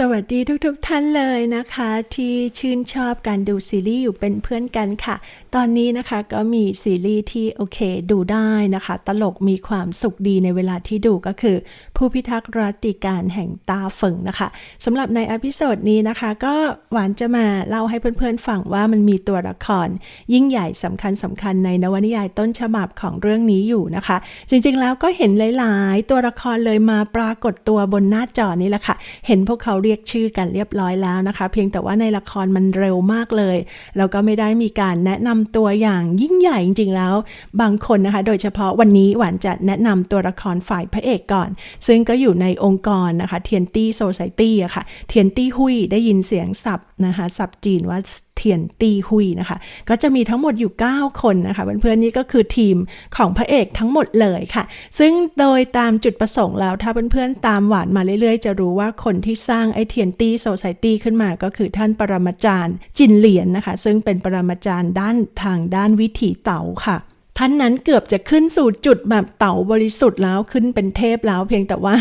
สวัสดีทุกๆทท่านเลยนะคะ ที่ชื่นชอบการดูซีรีส์อยู่เป็นเพื่อนกันค่ะ ตอนนี้นะคะก็มีซีรีส์ที่โอเคดูได้นะคะ ตลกมีความสุขดีในเวลาที่ดูก็คือ ผู้พิทักษ์รัติการแห่งตาเฟิงนะคะสำหรับในอพิโซดนี้นะคะ ก็หวานจะมาเล่าให้เพื่อนๆฟังว่ามันมีตัวละคร ยิ่งใหญ่สำคัญสำคัญในนวนิยายต้นฉบับของเรื่องนี้อยู่นะคะ จริงๆแล้วก็เห็นหลาย ๆ ตัวละครเลยมาปรากฏตัวบนหน้าจอนี้แหละค่ะ เห็นพวกเขาเรียกชื่อกันเรียบร้อยแล้วนะคะ เพียงแต่ว่าในละครมันเร็วมากเลยแล้วก็ไม่ได้มีการแนะนำตัวอย่างยิ่งใหญ่จริงๆแล้ว บางคนนะคะ โดยเฉพาะวันนี้หวานจะแนะนำตัวละครฝ่ายพระเอกก่อน ซึ่งก็อยู่ในองค์กรนะคะเทียนตี้โซไซตี้อะค่ะเทียนตี้หุยได้ยินเสียงสับนะคะสับจีนว่า เทียนตีหุยนะคะ ก็จะมีทั้งหมดอยู่ 9 คนนะคะเพื่อนๆนี่ก็คือทีมของพระเอกทั้งหมดเลยค่ะ ซึ่งโดยตามจุดประสงค์แล้ว ถ้าเพื่อนๆตามหวานมาเรื่อยๆ จะรู้ว่าคนที่สร้างไอเทียนตีโซไซตี้ขึ้นมาก็คือท่านปรมาจารย์จินเหลียนนะคะ ซึ่งเป็นปรมาจารย์ด้านทางด้านวิถีเต๋าค่ะท่านนั้นเกือบจะขึ้นสู่จุดแบบเต่าบริสุทธิ์แล้วขึ้นเป็นเทพแล้ว เพียงแต่ว่า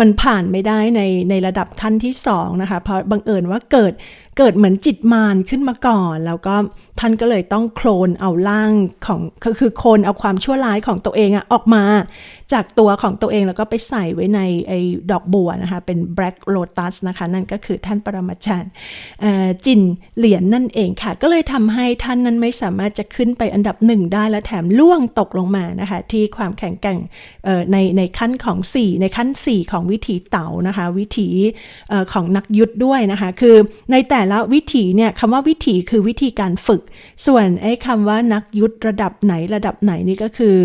มันผ่านไม่ได้ในในระดับขั้นที่สองนะคะเพราะบังเอิญว่าเกิด เกิดเหมือนจิตมารขึ้นมาก่อน แล้วก็ท่านก็เลยต้องโคลนเอาร่างของก็คือโคลนเอาความชั่วร้ายของตัวเองอะออกมา จากตัวของตัวเองแล้วก็ไปใส่ไว้ในไอ้ดอกบัวนะคะเป็น Black Lotus นะคะ นั่นก็คือท่านปรมาจารย์จินเหรียญนนั่นเองค่ะ ก็เลยทำให้ท่านนั้นไม่สามารถจะขึ้นไปอันดับหนึ่งได้และแถมล่วงตกลงมานะคะที่ความแข็งแกร่งในในขั้นของ 4 ในขั้น 4 ของวิถีเต๋านะคะ วิถีของนักยุทธด้วยนะคะ คือในแต่ละวิถีเนี่ยคำว่าวิถีคือวิธีการฝึก ส่วนไอ้คำว่านักยุทธระดับไหนระดับไหนนี่ก็คือ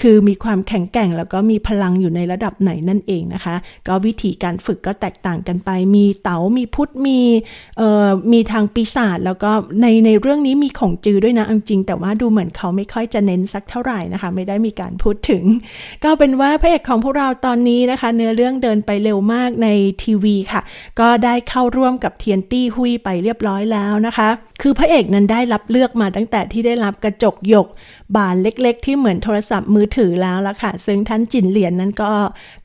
คือมีความแข็งแกร่งแล้วก็มีพลังอยู่ในระดับไหนนั่นเองนะคะ ก็วิธีการฝึกก็แตกต่างกันไป มีเต๋ามีพุทธมีเอ่อมีทางปีศาจแล้วก็ในในเรื่องนี้มีของจือด้วยนะจริง แต่ว่าดูเหมือนเขาไม่ค่อยจะเน้นสักเท่าไหร่นะคะ ไม่ได้มีการพูดถึง ก็เป็นว่าพระเอกของพวกเราตอนนี้นะคะ เนื้อเรื่องเดินไปเร็วมากในทีวีค่ะ ก็ได้เข้าร่วมกับเทียนตี้หุยไปเรียบร้อยแล้วนะคะ คือพระเอกนั้นได้รับเลือกมาตั้งแต่ที่ได้รับกระจกหยก บานเล็กๆ ที่เหมือนโทรศัพท์มือถือแล้วละค่ะ ซึ่งท่านจินเหรียญนนั้นก็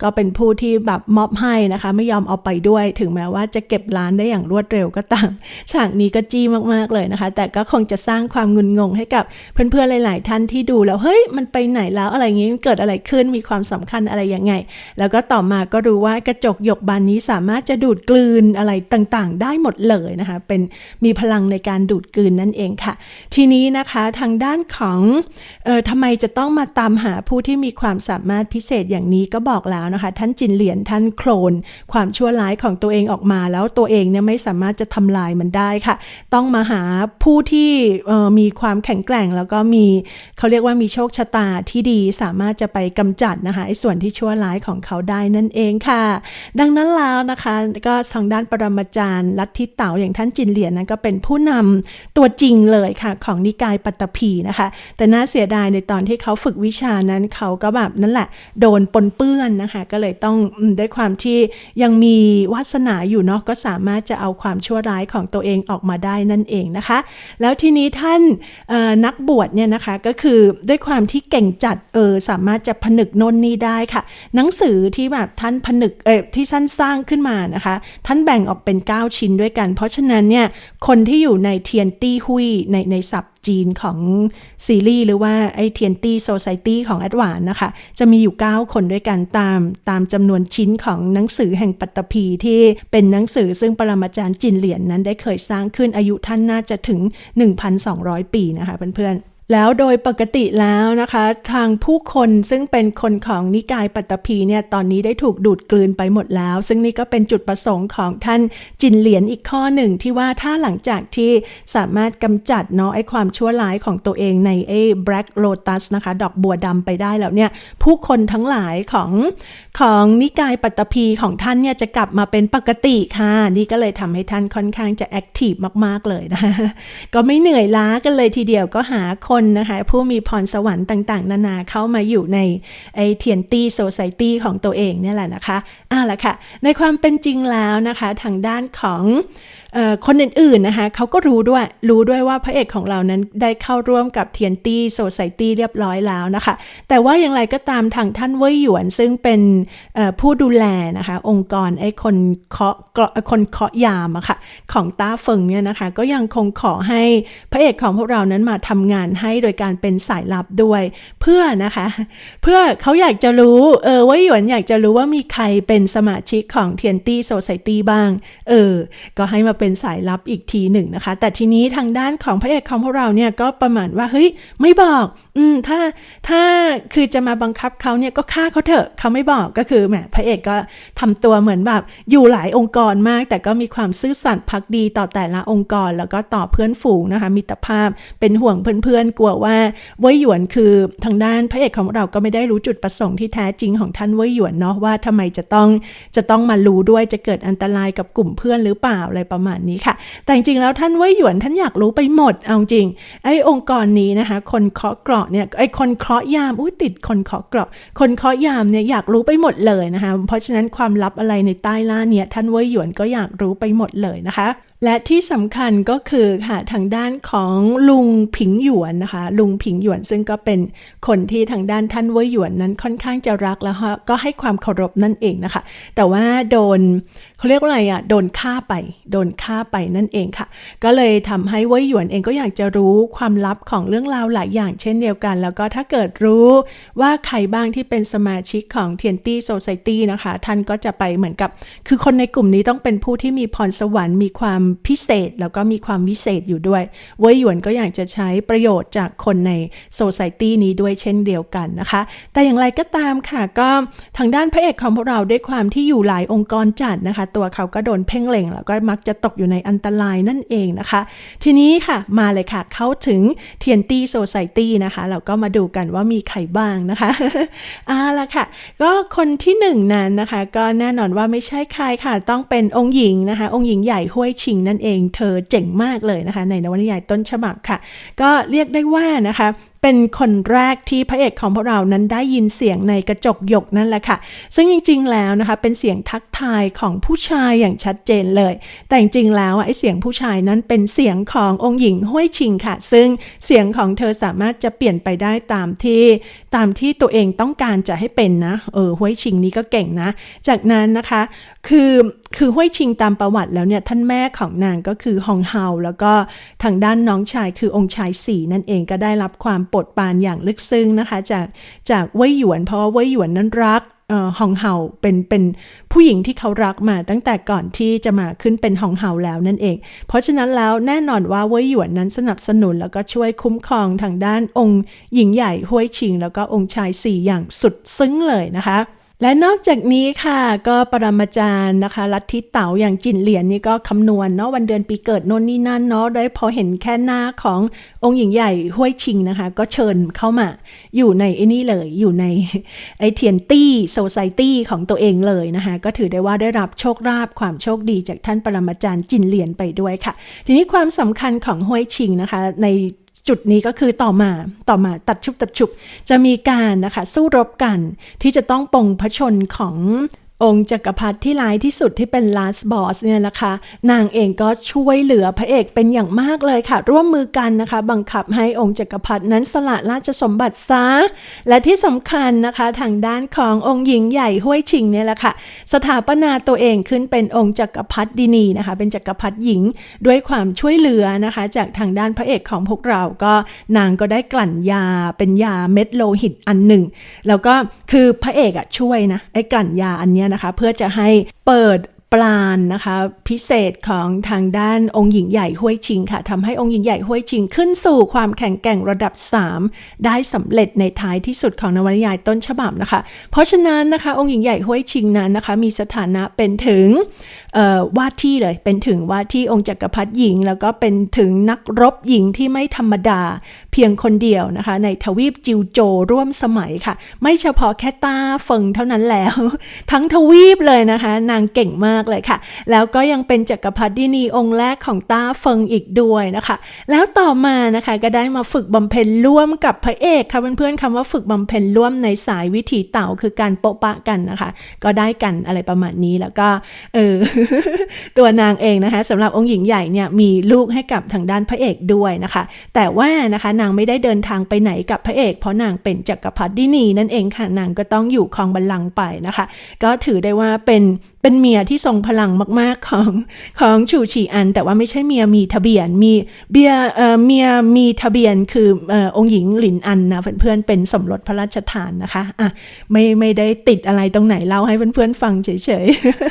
ก็เป็นผู้ที่แบบมอบให้นะคะ ไม่ยอมเอาไปด้วย ถึงแม้ว่าจะเก็บร้านได้อย่างรวดเร็วก็ตาม ฉากนี้ก็จี้มากๆเลยนะคะ แต่ก็คงจะสร้างความงุนงงให้กับเพื่อนๆหลาย ๆ ท่านที่ดูแล้วเฮ้ยมันไปไหนแล้วอะไรอย่างนี้เกิดอะไรขึ้นมีความสำคัญอะไรยังไง แล้วก็ต่อมาก็รู้ว่ากระจกหยกบานนี้สามารถจะดูดกลืนอะไรต่างๆ ได้หมดเลยนะคะ เป็นมีพลังในการดูดกลืนนั่นเองค่ะ ทีนี้นะคะทางด้านของเออทำไมจะต้องมาตามหาผู้ที่มีความสามารถพิเศษอย่างนี้ก็บอกแล้วนะคะ ท่านจินเหรียญท่านโคลน ความชั่วร้ายของตัวเองออกมา แล้วตัวเองเนี่ยไม่สามารถจะทำลายมันได้ค่ะ ต้องมาหาผู้ที่มีความแข็งแกร่ง แล้วก็มีเขาเรียกว่ามีโชคชะตาที่ดีสามารถจะไปกำจัดนะคะไอ้ส่วนที่ชั่วร้ายของเขาได้นั่นเองค่ะ ดังนั้นแล้วนะคะก็ทางด้านปรมาจารย์ลัทธิเต่าอย่างท่านจินเหรียญนั้นก็เป็นผู้นำตัวจริงเลยค่ะของนิกายปัตตภีนะคะ แต่น่าเสียดายในตอนที่เขาฝึกวิชานั้นเขาก็แบบนั่นแหละ โดนปนเปื้อนนะคะ ก็เลยต้องด้วยความที่ยังมีวาสนาอยู่เนาะก็สามารถจะเอาความชั่วร้ายของตัวเองออกมาได้นั่นเองนะคะ แล้วทีนี้ท่านนักบวชเนี่ยนะคะก็คือด้วยความที่เก่งจัดเออสามารถจะผนึกนนนี่ได้ค่ะ หนังสือที่แบบท่านผนึกเออที่ท่านสร้างขึ้นมานะคะ ท่านแบ่งออกเป็น 9 ชิ้นด้วยกัน เพราะฉะนั้นเนี่ยคนที่อยู่ในเทียนตี้หุยในในศัพท์จีนของซีรีส์หรือว่าไอเทียนตี้โซซายตี้ของแอดวานนะคะ จะมีอยู่ 9 คนด้วยกันตามตามจำนวนชิ้นของหนังสือแห่งปัตตภีที่เป็นหนังสือซึ่งปรมาจารย์จินเหรียญนนั้นได้เคยสร้างขึ้นอายุท่านน่าจะถึง 1,200 ปีนะคะเพื่อนๆ แล้วโดยปกติแล้วนะคะ ทางผู้คนซึ่งเป็นคนของนิกายปัตตภีเนี่ยตอนนี้ได้ถูกดูดกลืนไปหมดแล้ว ซึ่งนี่ก็เป็นจุดประสงค์ของท่านจินเหรียญอีกข้อหนึ่งที่ว่าถ้าหลังจากที่สามารถกำจัดเนาะไอ้ความชั่วร้ายของตัวเองในไอ้ Black Lotus นะคะ ดอกบัวดำไปได้แล้วเนี่ยผู้คนทั้งหลายของของนิกายปัตตภีของท่านเนี่ยจะกลับมาเป็นปกติค่ะ นี่ก็เลยทำให้ท่านค่อนข้างจะแอคทีฟมากๆเลยนะก็ไม่เหนื่อยล้ากันเลยทีเดียวก็หาคนนนะคะผู้มีพรสวรรค์ต่าง ๆ นานาเข้ามาอยู่ในไอเทียนตี้โซไซตี้ของตัวเองเนี่ยแหละนะคะอ่าละค่ะ ในความเป็นจริงแล้วนะคะ ทางด้านของคนอื่นๆนะคะเขาก็รู้ด้วยรู้ด้วยว่าพระเอกของเรานั้นได้เข้าร่วมกับเทียนตี้โซไซตี้เรียบร้อยแล้วนะคะ แต่ว่าอย่างไรก็ตามทางท่านเว่ยหยวน ซึ่งเป็นผู้ดูแลนะคะ องค์กรไอ้คนเคาะกราะคนเคาะยามอะค่ะของต้าเฟิงเนี่ยนะคะ ก็ยังคงขอให้พระเอกของพวกเรานั้นมาทำงานให้โดยการเป็นสายลับด้วย เพื่อนะคะ เพื่อเขาอยากจะรู้เออเว่ยหยวนอยากจะรู้ว่ามีใครเป็นสมาชิกของเทียนตี้โซไซตี้บ้าง เออ ก็ให้มาเป็นสายลับอีกทีหนึ่งนะคะ แต่ทีนี้ทางด้านของพระเอกของพวกเราเนี่ยก็ประมาณว่าเฮ้ยไม่บอก อืมถ้าถ้าคือจะมาบังคับเขาเนี่ยก็ฆ่าเขาเถอะเขาไม่บอกก็คือแหมพระเอกก็ทำตัวเหมือนแบบอยู่หลายองค์กรมาก แต่ก็มีความซื่อสัตย์พักดีต่อแต่ละองค์กร แล้วก็ต่อเพื่อนฝูงนะคะมิตรภาพเป็นห่วงเพื่อนๆ กลัวว่าเว่ยหยวนคือทางด้านพระเอกของเราก็ไม่ได้รู้จุดประสงค์ที่แท้จริงของท่านเว่ยหยวนเนาะว่าทำไมจะต้องจะต้องมารู้ด้วยจะเกิดอันตรายกับกลุ่มเพื่อนหรือเปล่าอะไรประมาณนี้ค่ะ แต่จริงๆแล้วท่านเว่ยหยวนท่านอยากรู้ไปหมดเอาจริงไอ้องค์กรนี้นะคะ คนเคาะกราะเนี่ยไอ้คนเคาะยามอุ้ยติดคนเคาะเกราะ คนเคาะยามเนี่ยอยากรู้ไปหมดเลยนะคะ เพราะฉะนั้นความลับอะไรในใต้ล่าเนี่ยท่านเว่ยหยวนก็อยากรู้ไปหมดเลยนะคะและที่สำคัญก็คือค่ะทางด้านของลุงผิงหยวนนะคะ ลุงผิงหยวนซึ่งก็เป็นคนที่ทางด้านท่านเว่ยหยวนนั้นค่อนข้างจะรักแล้วก็ให้ความเคารพนั่นเองนะคะ แต่ว่าโดนเขาเรียกว่าอะไรอะโดนฆ่าไป โดนฆ่าไปนั่นเองค่ะ ก็เลยทำให้เว่ยหยวนเองก็อยากจะรู้ความลับของเรื่องราวหลายอย่างเช่นเดียวกัน แล้วก็ถ้าเกิดรู้ว่าใครบ้างที่เป็นสมาชิกของเทียนตี้โซไซตี้นะคะ ท่านก็จะไปเหมือนกับ คือคนในกลุ่มนี้ต้องเป็นผู้ที่มีพรสวรรค์มีความพิเศษ แล้วก็มีความวิเศษอยู่ด้วย เว่ยหยวนก็อยากจะใช้ประโยชน์จากคนในโซไซตี้นี้ด้วยเช่นเดียวกันนะคะ แต่อย่างไรก็ตามค่ะก็ทางด้านพระเอกของพวกเราด้วยความที่อยู่หลายองค์กรจัดนะคะตัวเขาก็โดนเพ่งเล็งแล้วก็มักจะตกอยู่ในอันตรายนั่นเองนะคะ ทีนี้ค่ะมาเลยค่ะ เข้าถึงเทียนตี้โซไซตี้นะคะ เราก็มาดูกันว่ามีใครบ้างนะคะเอาละค่ะ ก็คนที่หนึ่งนั้นนะคะ ก็แน่นอนว่าไม่ใช่ใครค่ะ ต้องเป็นองค์หญิงนะคะ องค์หญิงใหญ่ห้วยชิงนั่นเอง เธอเจ๋งมากเลยนะคะ ในนวนิยายต้นฉบับค่ะ ก็เรียกได้ว่านะคะ เป็นคนแรกที่พระเอกของพวกเรานั้นได้ยินเสียงในกระจกหยกนั่นแหละค่ะ ซึ่งจริง ๆ แล้วนะคะเป็นเสียงทักทายของผู้ชายอย่างชัดเจนเลย แต่จริง ๆ แล้วไอ้เสียงผู้ชายนั้นเป็นเสียงขององค์หญิงห้วยชิงค่ะ ซึ่งเสียงของเธอสามารถจะเปลี่ยนไปได้ตามที่ตามที่ตัวเองต้องการจะให้เป็นนะ เออห้วยชิงนี้ก็เก่งนะ จากนั้นนะคะ คือคือห้วยชิงตามประวัติแล้วเนี่ยท่านแม่ของนางก็คือฮองเฮาแล้วก็ทางด้านน้องชายคือองค์ชายสี่นั่นเองก็ได้รับความโปรดปรานอย่างลึกซึ้งนะคะ จากจากเว่ยหยวนเพราะว่าเว่ยหยวนนั้นรัก ฮองเฮาเป็นเป็นผู้หญิงที่เขารักมาตั้งแต่ก่อนที่จะมาขึ้นเป็นฮองเฮาแล้วนั่นเอง เพราะฉะนั้นแล้วแน่นอนว่าเว่ยหยวนนั้นสนับสนุนแล้วก็ช่วยคุ้มครองทางด้านองค์หญิงใหญ่ห้วยชิง แล้วก็องค์ชายสี่อย่างสุดซึ้งเลยนะคะ และนอกจากนี้ค่ะก็ปรมาจารย์นะคะลัทธิเต๋าอย่างจินเหรียญนี่ก็คำนวณเนาะวันเดือนปีเกิดโน่นนี่นั่นเนาะได้พอเห็นแค่หน้าขององค์หญิงใหญ่ห้วยชิงนะคะ ก็เชิญเข้ามาอยู่ในไอ้นี่เลยอยู่ในไอเทียนตี้โซไซตี้ของตัวเองเลยนะคะ ก็ถือได้ว่าได้รับโชคลาภความโชคดีจากท่านปรมาจารย์จินเหรียญไปด้วยค่ะ ทีนี้ความสำคัญของห้วยชิงนะคะใน จุดนี้ก็คือต่อมาต่อมาตัดชุบตัดชุบจะมีการนะคะสู้รบกันที่จะต้องปองพระชนของ องค์จักรพรรดิที่ร้ายที่สุดที่เป็น last boss เนี่ยนะคะ นางเองก็ช่วยเหลือพระเอกเป็นอย่างมากเลยค่ะ ร่วมมือกันนะคะ บังคับให้องค์จักรพรรดินั้นสละราชสมบัติซะ และที่สำคัญนะคะ ทางด้านขององค์หญิงใหญ่ห้วยชิงเนี่ยแหละค่ะ สถาปนาตัวเองขึ้นเป็นองค์จักรพรรดินีนะคะ เป็นจักรพรรดิหญิงด้วยความช่วยเหลือนะคะ จากทางด้านพระเอกของพวกเราก็นางก็ได้กลั่นยาเป็นยาเม็ดโลหิตอันหนึ่ง แล้วก็คือพระเอกอะช่วยนะไอ้กลั่นยาอันเนี้ยนะคะเพื่อจะให้เปิด ปราณนะคะ พิเศษของทางด้านองค์หญิงใหญ่ห้วยชิงค่ะทำให้องค์หญิงใหญ่ห้วยชิงขึ้นสู่ความแข็งแกร่งระดับ 3 ได้สำเร็จในท้ายที่สุดของนวนิยายต้นฉบับนะคะ เพราะฉะนั้นนะคะ องค์หญิงใหญ่ห้วยชิงนั้นนะคะ มีสถานะเป็นถึงว่าที่เลยเป็นถึงว่าที่องค์จักรพรรดิหญิง แล้วก็เป็นถึงนักรบหญิงที่ไม่ธรรมดา เพียงคนเดียวนะคะ ในทวีปจิวโจร่วมสมัยค่ะ ไม่เฉพาะแค่ตาเฟิงเท่านั้นแล้ว ทั้งทวีปเลยนะคะ นางเก่งมากๆเลยค่ะ แล้วก็ยังเป็นจักรพรรดินีองค์แรกของต้าเฟิงอีกด้วยนะคะ แล้วต่อมานะคะก็ได้มาฝึกบำเพ็ญร่วมกับพระเอกค่ะเพื่อนๆคำว่าฝึกบำเพ็ญร่วมในสายวิถีเต่าคือการโปะปะกันนะคะ ก็ได้กันอะไรประมาณนี้แล้วก็เออตัวนางเองนะคะสำหรับองค์หญิงใหญ่เนี่ยมีลูกให้กับทางด้านพระเอกด้วยนะคะ แต่ว่านะคะนางไม่ได้เดินทางไปไหนกับพระเอก เพราะนางเป็นจักรพรรดินีนั่นเองค่ะนางก็ต้องอยู่ครองบัลลังก์ไปนะคะ ก็ถือได้ว่าเป็นเป็นเมียที่ทรงพลังมากๆของของชูชีอัน แต่ว่าไม่ใช่เมียมีทะเบียนมีเบียเอ่อเมียมีทะเบียนคือเอ่อองค์หญิงหลินอันนะเพื่อนๆเป็นสมรสพระราชทานนะคะอะไม่ไม่ได้ติดอะไรตรงไหนเล่าให้เพื่อนๆฟังเฉย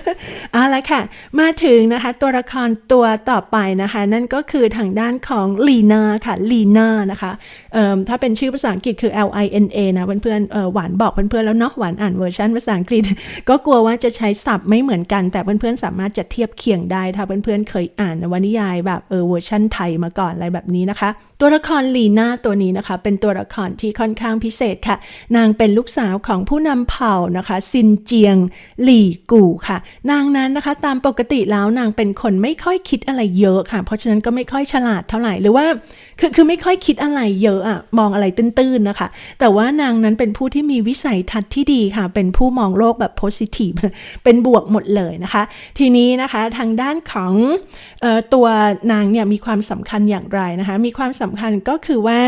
ๆเอาละค่ะ มาถึงนะคะตัวละครตัวต่อไปนะคะ นั่นก็คือทางด้านของลีนาค่ะลีนานะคะเอ่อถ้าเป็นชื่อภาษาอังกฤษคือ L I N A นะเพื่อนๆเอ่อหวานบอกเพื่อนๆแล้วเนาะหวานอ่านเวอร์ชันภาษาอังกฤษ ก็กลัวว่าจะใช้ศัพท์ไไม่เหมือนกันแต่เพื่อนๆสามารถจะเทียบเคียงได้ ถ้าเพื่อนๆเคยอ่านนวนิยายแบบเออเวอร์ชันไทยมาก่อนอะไรแบบนี้นะคะ ตัวละครลีน่าตัวนี้นะคะ เป็นตัวละครที่ค่อนข้างพิเศษค่ะ นางเป็นลูกสาวของผู้นำเผ่านะคะซินเจียงหลี่กู่ค่ะ นางนั้นนะคะตามปกติแล้วนางเป็นคนไม่ค่อยคิดอะไรเยอะค่ะ เพราะฉะนั้นก็ไม่ค่อยฉลาดเท่าไหร่หรือว่าคือคือไม่ค่อยคิดอะไรเยอะอะมองอะไรตื้นๆนะคะ แต่ว่านางนั้นเป็นผู้ที่มีวิสัยทัศน์ที่ดีค่ะ เป็นผู้มองโลกแบบ positive เป็นบวกหมดเลยนะคะ ทีนี้นะคะทางด้านของเออตัวนางเนี่ยมีความสำคัญอย่างไรนะคะ มีความสำำคัญก็คือว่า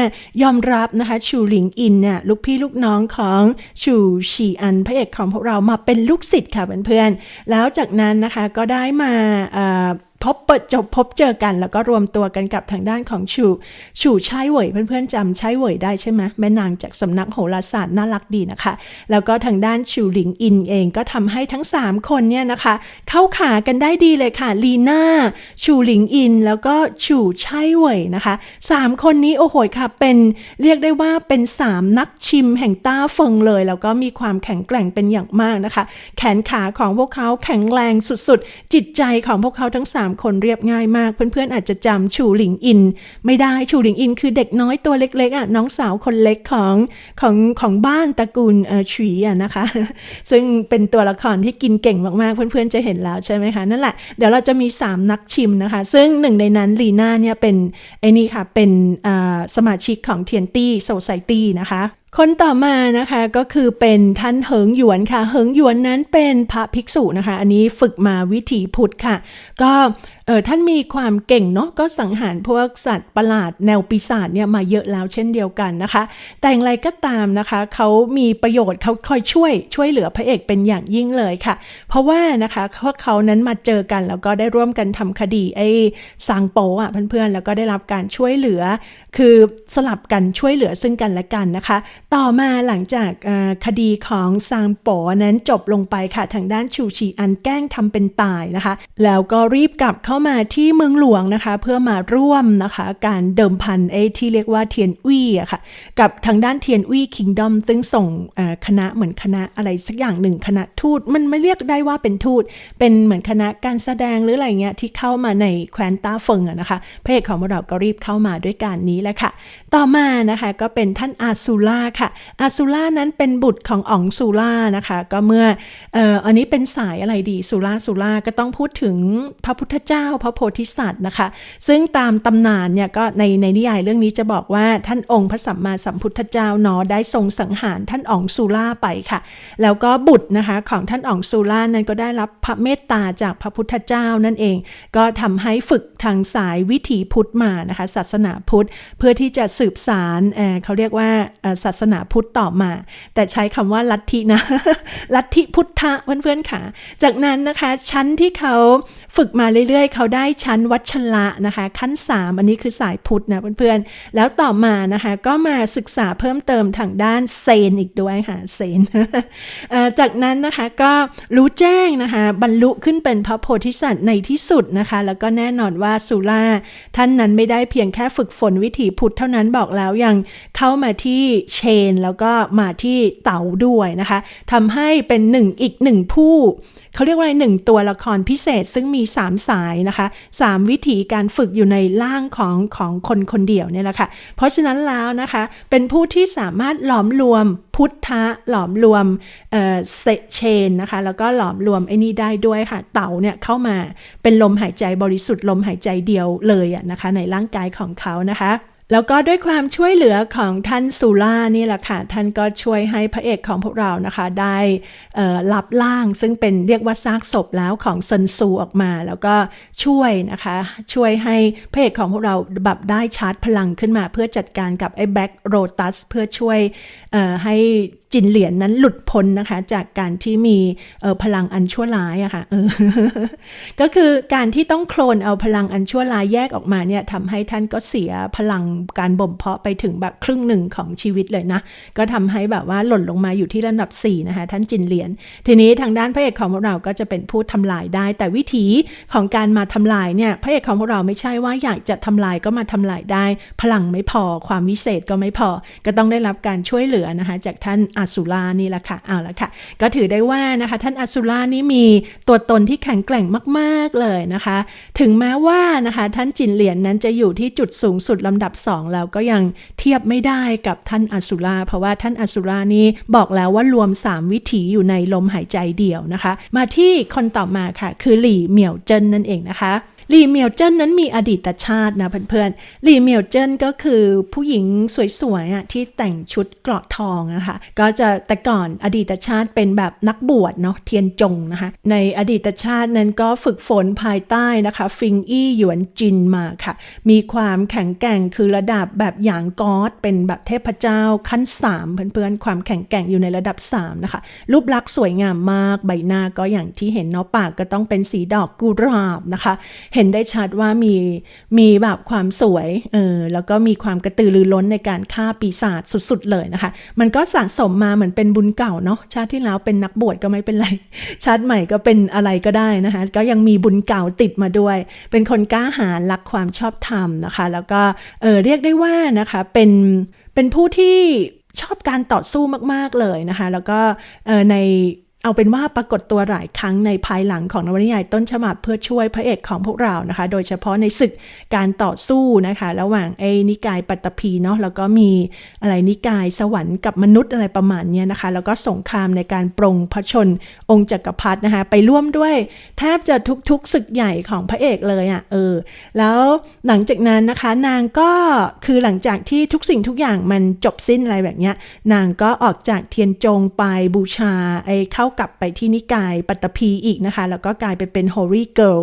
ยอมรับนะคะชูหลิงอินเนี่ยลูกพี่ลูกน้องของชูชีอันพระเอกของพวกเรามาเป็นลูกศิษย์ค่ะเพื่อนๆแล้วจากนั้นนะคะก็ได้มา พบเปิดจบพบเจอกัน แล้วก็รวมตัวกันกับทางด้านของชูชูใช่เหวยเพื่อนๆจำใช่เหวยได้ใช่ไหมแม่นางจากสำนักโหราศาสตร์น่ารักดีนะคะ แล้วก็ทางด้านชูหลิงอินเองก็ทำให้ทั้ง 3 คนเนี่ยนะคะ เข้าขากันได้ดีเลยค่ะลีน่าชูหลิงอิน แล้วก็ชูใช่เหวยนะคะสามคนนี้โอ้โหค่ะเป็นเรียกได้ว่าเป็น 3 นักชิมแห่งต้าเฟิงเลย แล้วก็มีความแข็งแกร่งเป็นอย่างมากนะคะ แขนขาของพวกเขาแข็งแรงสุดๆ จิตใจของพวกเขาทั้ง 3คนเรียบง่ายมาก เพื่อนๆอาจจะจำชูหลิงอิน ไม่ได้ชูหลิงอิน คือเด็กน้อยตัวเล็กๆอะน้องสาวคนเล็กของของของบ้านตระกูลเออฉีอะนะคะ ซึ่งเป็นตัวละครที่กินเก่งมากๆ เพื่อนๆจะเห็นแล้วใช่ไหมคะนั่นแหละเดี๋ยวเราจะมี 3 นักชิมนะคะ ซึ่งหนึ่งในนั้นลีน่าเนี่ยเป็นไอ้นี่ค่ะเป็นสมาชิกของเทียนตี้โซไซตี้นะคะ คนต่อมานะคะก็คือเป็นท่านเหิงหยวนค่ะ เหิงหยวนนั้นเป็นพระภิกษุนะคะ อันนี้ฝึกมาวิถีพุทธค่ะ ก็ เออท่านมีความเก่งเนาะก็สังหารพวกสัตว์ประหลาดแนวปีศาจเนี่ยมาเยอะแล้วเช่นเดียวกันนะคะ แต่อย่างไรก็ตามนะคะเขามีประโยชน์เขาคอยช่วยช่วยเหลือพระเอกเป็นอย่างยิ่งเลยค่ะ เพราะว่านะคะพวกเขานั้นมาเจอกันแล้วก็ได้ร่วมกันทำคดีไอ้ซางโปอะเพื่อนๆแล้วก็ได้รับการช่วยเหลือ คือสลับกันช่วยเหลือซึ่งกันและกันนะคะ ต่อมาหลังจากคดีของซางโปนั้นจบลงไปค่ะทางด้านชูชีอันแกล้งทำเป็นตายนะคะ แล้วก็รีบกลับเข้ามาที่เมืองหลวงนะคะ เพื่อมาร่วมนะคะ การเดิมพันไอ้ที่เรียกว่าเทียนวี่อะค่ะกับทางด้านเทียนวี่คิงดอมซึ่งส่งคณะเหมือนคณะอะไรสักอย่างหนึ่งคณะทูตมันไม่เรียกได้ว่าเป็นทูต เป็นเหมือนคณะการแสดงหรืออะไรเงี้ยที่เข้ามาในแคว้นต้าเฟิงอะนะคะพระเอกของเราก็รีบเข้ามาด้วยการนี้แหละค่ะ ต่อมานะคะก็เป็นท่านอาซูล่าค่ะอาซูล่านั้นเป็นบุตรของอองซูล่านะคะก็เมื่อเอ่ออันนี้เป็นสายอะไรดีซูล่าซูล่าก็ต้องพูดถึงพระพุทธเจ้าพระโพธิสัตว์นะคะ ซึ่งตามตำนานเนี่ยก็ในในนิยายเรื่องนี้จะบอกว่าท่านองค์พระสัมมาสัมพุทธเจ้าเนาะได้ทรงสังหารท่านอ๋องซูล่าไปค่ะ แล้วก็บุตรนะคะของท่านอ๋องซูล่านั้นก็ได้รับพระเมตตาจากพระพุทธเจ้านั่นเอง ก็ทำให้ฝึกทางสายวิถีพุทธมานะคะ ศาสนาพุทธเพื่อที่จะสืบสารเเขาเรียกว่าศาสนาพุทธต่อมา แต่ใช้คำว่าลัทธินะลัทธิพุทธะเพื่อนๆค่ะ จากนั้นนะคะชั้นที่เขาฝึกมาเรื่อยๆเขาได้ชั้นวัชระนะคะ ขั้น 3 อันนี้คือสายพุทธนะเพื่อนๆ แล้วต่อมานะคะ ก็มาศึกษาเพิ่มเติมทางด้านเซนอีกด้วยค่ะเซนจากนั้นนะคะก็รู้แจ้งนะคะ บรรลุขึ้นเป็นพระโพธิสัตว์ในที่สุดนะคะ แล้วก็แน่นอนว่าสุล่าท่านนั้นไม่ได้เพียงแค่ฝึกฝนวิถีพุทธเท่านั้นบอกแล้วยังเข้ามาที่เชนแล้วก็มาที่เต๋าด้วยนะคะทำให้เป็นหนึ่งอีกหนึ่งผู้เขาเรียกว่าหนึ่งตัวละครพิเศษซึ่งมี 3 สายนะคะ 3 วิธีการฝึกอยู่ในร่างของของคนคนเดียวเนี่ยแหละค่ะ เพราะฉะนั้นแล้วนะคะ เป็นผู้ที่สามารถหลอมรวมพุทธะหลอมรวมเอ่อเซเชนนะคะ แล้วก็หลอมรวมไอ้นี่ได้ด้วยค่ะ เต่าเนี่ยเข้ามาเป็นลมหายใจบริสุทธิ์ลมหายใจเดียวเลยอะนะคะในร่างกายของเขานะคะ แล้วก็ด้วยความช่วยเหลือของท่านสุล่านี่แหละค่ะ ท่านก็ช่วยให้พระเอกของพวกเรานะคะ ได้รับร่างซึ่งเป็นเรียกว่าซากศพแล้วของเซินซูออกมา แล้วก็ช่วยนะคะ ช่วยให้พระเอกของพวกเราแบบได้ชาร์จพลังขึ้นมา เพื่อจัดการกับไอ้แบ็กโรตัสเพื่อช่วยให้จินเหรียญนนั้นหลุดพ้นนะคะ จากการที่มีพลังอันชั่วร้ายอะค่ะก็คือการที่ต้องโคลนเอาพลังอันชั่วร้ายแยกออกมาเนี่ยทำให้ท่านก็เสียพลังการบ่มเพาะไปถึงแบบครึ่งหนึ่งของชีวิตเลยนะ ก็ทำให้แบบว่าหล่นลงมาอยู่ที่ระดับ 4 นะคะ ท่านจินเหรียญทีนี้ทางด้านพระเอกของพวกเราก็จะเป็นผู้ทำลายได้ แต่วิธีของการมาทำลายเนี่ยพระเอกของพวกเราไม่ใช่ว่าอยากจะทำลายก็มาทำลายได้ พลังไม่พอความวิเศษก็ไม่พอ ก็ต้องได้รับการช่วยเหลือนะคะจากท่านอาสุรานี่แหละค่ะเอาละค่ะ ก็ถือได้ว่านะคะท่านอาสุรานี่มีตัวตนที่แข็งแกร่งมาก ๆเลยนะคะ ถึงแม้ว่านะคะท่านจินเหรียญนนั้นจะอยู่ที่จุดสูงสุดลำดับ2แล้วก็ยังเทียบไม่ได้กับท่านอัสุราเพราะว่าท่านอัสุรานี่บอกแล้วว่ารวม 3 วิถีอยู่ในลมหายใจเดียวนะคะ มาที่คนต่อมาค่ะ คือหลี่เหมี่ยวเจินนั่นเองนะคะ ลี่เหมียวเจิ้นนั้นมีอดีตชาตินะเพื่อนๆหลี่เหมียวเจิ้นก็คือผู้หญิงสวยๆอะที่แต่งชุดเกราะทองนะคะก็จะแต่ก่อนอดีตชาติเป็นแบบนักบวชเนาะเทียนจงนะคะในอดีตชาตินั้นก็ฝึกฝนภายใต้นะคะ ฟิงอี้หยวนจินมาค่ะ มีความแข็งแกร่งคือระดับแบบหยางกอสเป็นแบบเทพเจ้าขั้น 3 เพื่อนๆ ความแข็งแกร่งอยู่ในระดับ 3 นะคะ รูปลักษณ์สวยงามมากใบหน้าก็อย่างที่เห็นเนาะปากก็ต้องเป็นสีดอกกุหลาบนะคะเห็นได้ชัดว่ามีมีแบบความสวยเออแล้วก็มีความกระตือรือร้นในการฆ่าปีศาจสุดๆเลยนะคะ มันก็สะสมมาเหมือนเป็นบุญเก่าเนาะชาติที่แล้วเป็นนักบวชก็ไม่เป็นไร ชาติใหม่ก็เป็นอะไรก็ได้นะคะ ก็ยังมีบุญเก่าติดมาด้วย เป็นคนกล้าหาญรักความชอบธรรมนะคะ แล้วก็เออเรียกได้ว่านะคะเป็นเป็นผู้ที่ชอบการต่อสู้มาก ๆ เลยนะคะ แล้วก็เออใน เอาเป็นว่าปรากฏตัวหลายครั้งในภายหลังของนวนิยายต้นฉบับเพื่อช่วยพระเอกของพวกเรานะคะ โดยเฉพาะในศึกการต่อสู้นะคะ ระหว่างไอ้นิกายปัตตภีเนาะแล้วก็มีอะไรนิกายสวรรค์กับมนุษย์อะไรประมาณเนี้ยนะคะ แล้วก็สงครามในการปรงพระชนองค์จักรพรรดินะคะ ไปร่วมด้วย แทบจะทุกๆศึกใหญ่ของพระเอกเลยอะ่ะเออแล้วหลังจากนั้นนะคะ นางก็คือหลังจากที่ทุกสิ่งทุกอย่างมันจบสิ้นอะไรแบบเนี้ยนางก็ออกจากเทียนจงไปบูชาไอ้เข้ากลับไปที่นิกายปัตตภีอีกนะคะ แล้วก็กลายไปเป็น Holy Girl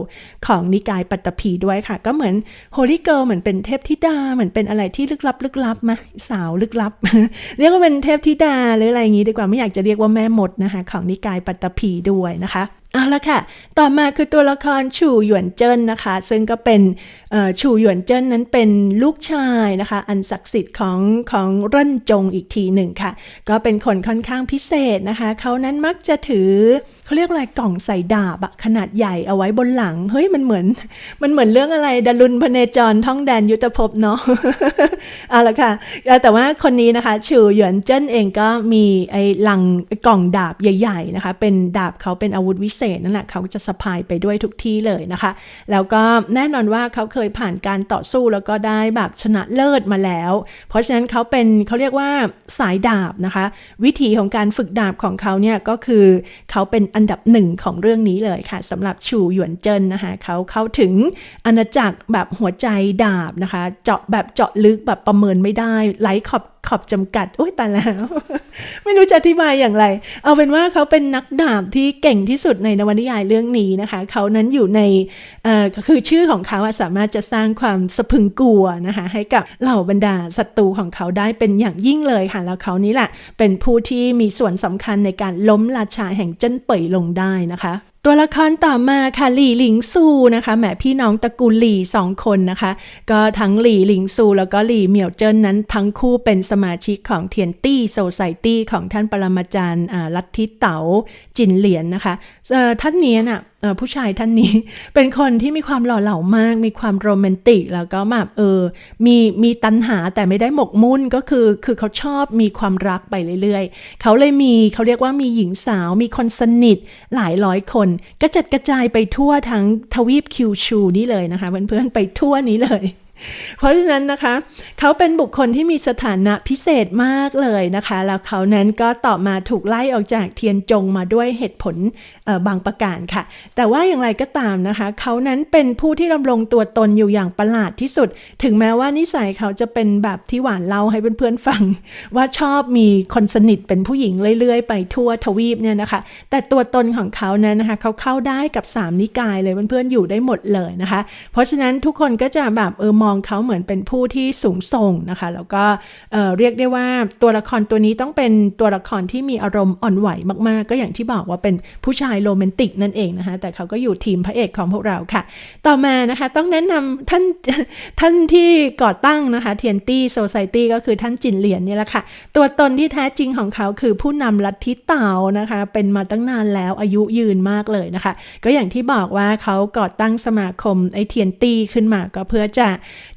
ของนิกายปัตตภีด้วยค่ะ ก็เหมือน Holy Girl เหมือนเป็นเทพธิดา เหมือนเป็นอะไรที่ลึกลับลึกลับมาสาวลึกลับ เรียกว่าเป็นเทพธิดาหรืออะไรอย่างนี้ดีกว่าไม่อยากจะเรียกว่าแม่มดนะคะ ของนิกายปัตตภีด้วยนะคะ เอาละค่ะ ต่อมาคือตัวละครชูหยวนเจิ้นนะคะ ซึ่งก็เป็นเอ่อชูหยวนเจิ้นนั้นเป็นลูกชายนะคะ อันศักดิ์สิทธิ์ของของรั่นจงอีกทีหนึ่งค่ะ ก็เป็นคนค่อนข้างพิเศษนะคะ เขานั้นมักจะถือเขาเรียกอะไรกล่องใส่ดาบอะขนาดใหญ่เอาไว้บนหลัง เฮ้ยมันเหมือน มันเหมือนเรื่องอะไรดารุนพเนจรท่องแดนยุทธภพเนาะเอาละค่ะ แต่ว่าคนนี้นะคะชูหยวนเจิ้นเองก็มีไอ้ลังกล่องดาบใหญ่ ๆนะคะ เป็นดาบเขาเป็นอาวุธวิเศษนั่นแหละเขาจะสะพายไปด้วยทุกที่เลยนะคะ แล้วก็แน่นอนว่าเขาเคยผ่านการต่อสู้แล้วก็ได้แบบชนะเลิศมาแล้ว เพราะฉะนั้นเขาเป็นเขาเรียกว่าสายดาบนะคะ วิธีของการฝึกดาบของเขาเนี่ยก็คือเขาเป็นอันดับหนึ่งของเรื่องนี้เลยค่ะสำหรับชูหยวนเจินนะคะเขาเข้าถึงอาณาจักรแบบหัวใจดาบนะคะ เจาะแบบเจาะลึกแบบประเมินไม่ได้ไร้ขอบ ขอบจำกัด โอ้ยตายแล้ว ไม่รู้จะอธิบายอย่างไร เอาเป็นว่าเขาเป็นนักดาบที่เก่งที่สุดในนวนิยายเรื่องนี้นะคะ เขานั้นอยู่ในคือชื่อของเขาสามารถจะสร้างความสะพึงกลัวนะคะให้กับเหล่าบรรดาศัตรูของเขาได้เป็นอย่างยิ่งเลยค่ะ แล้วเขานี้แหละเป็นผู้ที่มีส่วนสำคัญในการล้มราชาแห่งเจิ้นเป่ยลงได้นะคะ ตัวละครต่อมาค่ะหลี่หลิงซูนะคะแหมพี่น้องตระกูลหลี่สองคนนะคะ ก็ทั้งหลี่หลิงซูแล้วก็หลี่เหมียวเจิ้นนั้นทั้งคู่เป็นสมาชิกของเทียนตี้โซไซตี้ของท่านปรมาจารย์ลัทธิเต๋าจินเหลียนนะคะท่านนี้น่ะเอ่อผู้ชายท่านนี้เป็นคนที่มีความหล่อเหลามาก มีความโรแมนติก แล้วก็แบบเออ มีมีตัณหาแต่ไม่ได้หมกมุ่นก็คือคือเขาชอบมีความรักไปเรื่อยๆ เขาเลยมีเขาเรียกว่ามีหญิงสาว มีคนสนิทหลายร้อยคน กระจัดกระจายไปทั่วทั้งทวีปคิวชูนี่เลยนะคะเพื่อนๆไปทั่วนี้เลย เพราะฉะนั้นนะคะ เขาเป็นบุคคลที่มีสถานะพิเศษมากเลยนะคะ แล้วเขานั้นก็ต่อมาถูกไล่ออกจากเทียนจงมาด้วยเหตุผลบางประการค่ะ แต่ว่าอย่างไรก็ตามนะคะ เขานั้นเป็นผู้ที่ดำรงตัวตนอยู่อย่างประหลาดที่สุด ถึงแม้ว่านิสัยเขาจะเป็นแบบที่หวานเล่าให้เพื่อนๆฟัง ว่าชอบมีคนสนิทเป็นผู้หญิงเรื่อยๆ ไปทั่วทวีปเนี่ยนะคะ แต่ตัวตนของเขานั้นนะคะ เขาเข้าได้กับสามนิกายเลยเพื่อนๆอยู่ได้หมดเลยนะคะ เพราะฉะนั้นทุกคนก็จะแบบเออมองเขาเหมือนเป็นผู้ที่สูงส่งนะคะ แล้วก็เอ่อเรียกได้ว่าตัวละครตัวนี้ต้องเป็นตัวละครที่มีอารมณ์อ่อนไหวมากๆ ก็อย่างที่บอกว่าเป็นผู้ชายโรแมนติกนั่นเองนะคะ แต่เขาก็อยู่ทีมพระเอกของพวกเราค่ะ ต่อมานะคะต้องแนะนำท่านท่านที่ก่อตั้งนะคะเทียนตี้โซซ i ตี้ก็คือท่านจินเหรียญเนี่แหละค่ะ ตัวตนที่แท้จริงของเขาคือผู้นำลัทธิเต่านะคะ เป็นมาตั้งนานแล้วอายุยืนมากเลยนะคะ ก็อย่างที่บอกว่าเขาก่อตั้งสมาคมไอเทียนตี้ขึ้นมาก็เพื่อจะ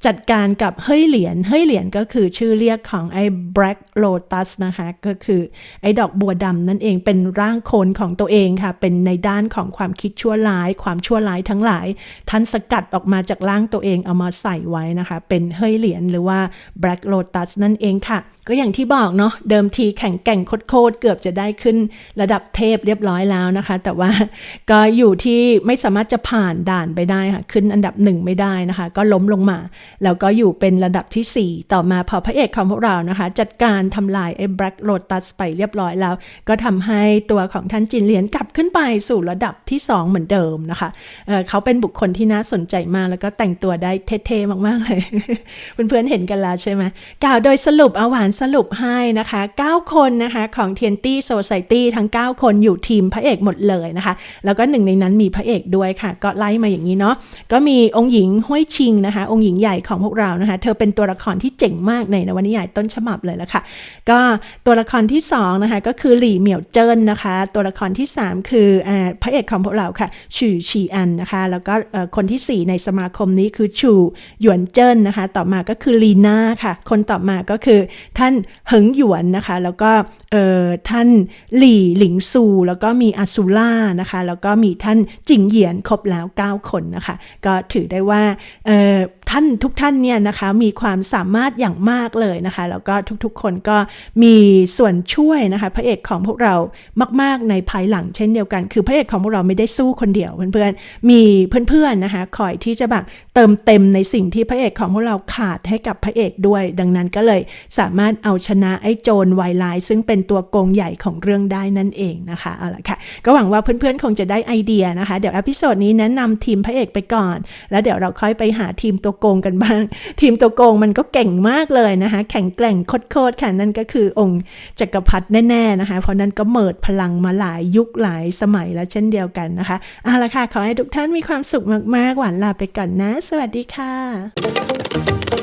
จัดการกับเฮ้ยเหรียญเฮ้ยเหรียญก็คือชื่อเรียกของไอ้ Black Lotus นะคะ ก็คือไอ้ดอกบัวดำนั่นเองเป็นร่างโคลนของตัวเองค่ะ เป็นในด้านของความคิดชั่วร้าย ความชั่วร้ายทั้งหลาย ท่านสกัดออกมาจากร่างตัวเองเอามาใส่ไว้นะคะ เป็นเฮ้ยเหรียญหรือว่า Black Lotus นั่นเองค่ะ ก็อย่างที่บอกเนาะเดิมทีแข่งแก่งโคตรเกือบจะได้ขึ้นระดับเทพเรียบร้อยแล้วนะคะ แต่ว่าก็อยู่ที่ไม่สามารถจะผ่านด่านไปได้ค่ะ ขึ้นอันดับหนึ่งไม่ได้นะคะ ก็ล้มลงมา แล้วก็อยู่เป็นระดับทีสี่4 ต่อมาพอพระเอกของพวกเรานะคะ จัดการทำลายไอ้ Black Lotus ไปเรียบร้อยแล้ว ก็ทำให้ตัวของท่านจินเหรียญกลับขึ้นไปสู่ระดับที่ 2 เหมือนเดิมนะคะเเขาเป็นบุคคลที่น่าสนใจมากแล้วก็แต่งตัวได้เท่ๆมากๆเลยเพื่อนๆเห็นกันแล้วใช่ไหมกล่าวโดยสรุปเอาหวานสรุปให้นะคะ 9 คนนะคะของเทียนตี้โซซ i ตี้ทั้ง 9 คนอยู่ทีมพระเอกหมดเลยนะคะ แล้วก็หนึ่งในนั้นมีพระเอกด้วยค่ะ ก็ไล่มาอย่างนี้เนาะก็มีองค์หญิงห้วยชิงนะคะ องค์หญิงใหญ่ของพวกเรานะคะ เธอเป็นตัวละครที่เจ๋งมากในนวนิยายต้นฉบับเลยละค่ะ ก็ตัวละครที่2นะคะก็คือหลี่เหมี่ยวเจิ้นนะคะ ตัวละครที่ 3 คืออพระเอกของพวกเราค่ะชื่ชีอันนะคะ แล้วก็คนทีสี่ 4 ในสมาคมนี้คือชูหยวนเจิ้นนะคะ ต่อมาก็คือลีน่าค่ะ คนต่อมาก็คือท่านเหิงหยวนนะคะ แล้วก็เท่านหลี่หลิงซู แล้วก็มีอาซูล่านะคะ แล้วก็มีท่านจิงเหยียนครบแล้ว 9 คนนะคะ ก็ถือได้ว่าเอ่อท่านทุกท่านเนี่ยนะคะมีความสามารถอย่างมากเลยนะคะ แล้วก็ทุกๆคนก็มีส่วนช่วยนะคะ พระเอกของพวกเรามาก ๆ ในภายหลังเช่นเดียวกัน คือพระเอกของพวกเราไม่ได้สู้คนเดียวเพื่อนๆมีเพื่อนๆนะคะคอยที่จะแบบเติมเต็มในสิ่งที่พระเอกของพวกเราขาดให้กับพระเอกด้วย ดังนั้นก็เลยสามารถเอาชนะไอ้โจรวายร้าย ซึ่งเป็นตัวโกงใหญ่ของเรื่องได้นั่นเองนะคะเอาละค่ะก็หวังว่าเพื่อนๆคงจะได้ไอเดียนะคะ เดี๋ยวอพิโซดนี้แนะนำทีมพระเอกไปก่อน แล้วเดี๋ยวเราค่อยไปหาทีมตัวโกงกันบ้าง ทีมตัวโกงมันก็เก่งมากเลยนะคะ แข็งแกร่งโคตรๆค่ะนั่นก็คือองค์จักรพรรดิแน่ๆนะคะ เพราะนั้นก็เมิดพลังมาหลายยุคหลายสมัยแล้วเช่นเดียวกันนะคะเอาละค่ะขอให้ทุกท่านมีความสุขมากๆหวานลาไปก่อนนะ สวัสดีค่ะ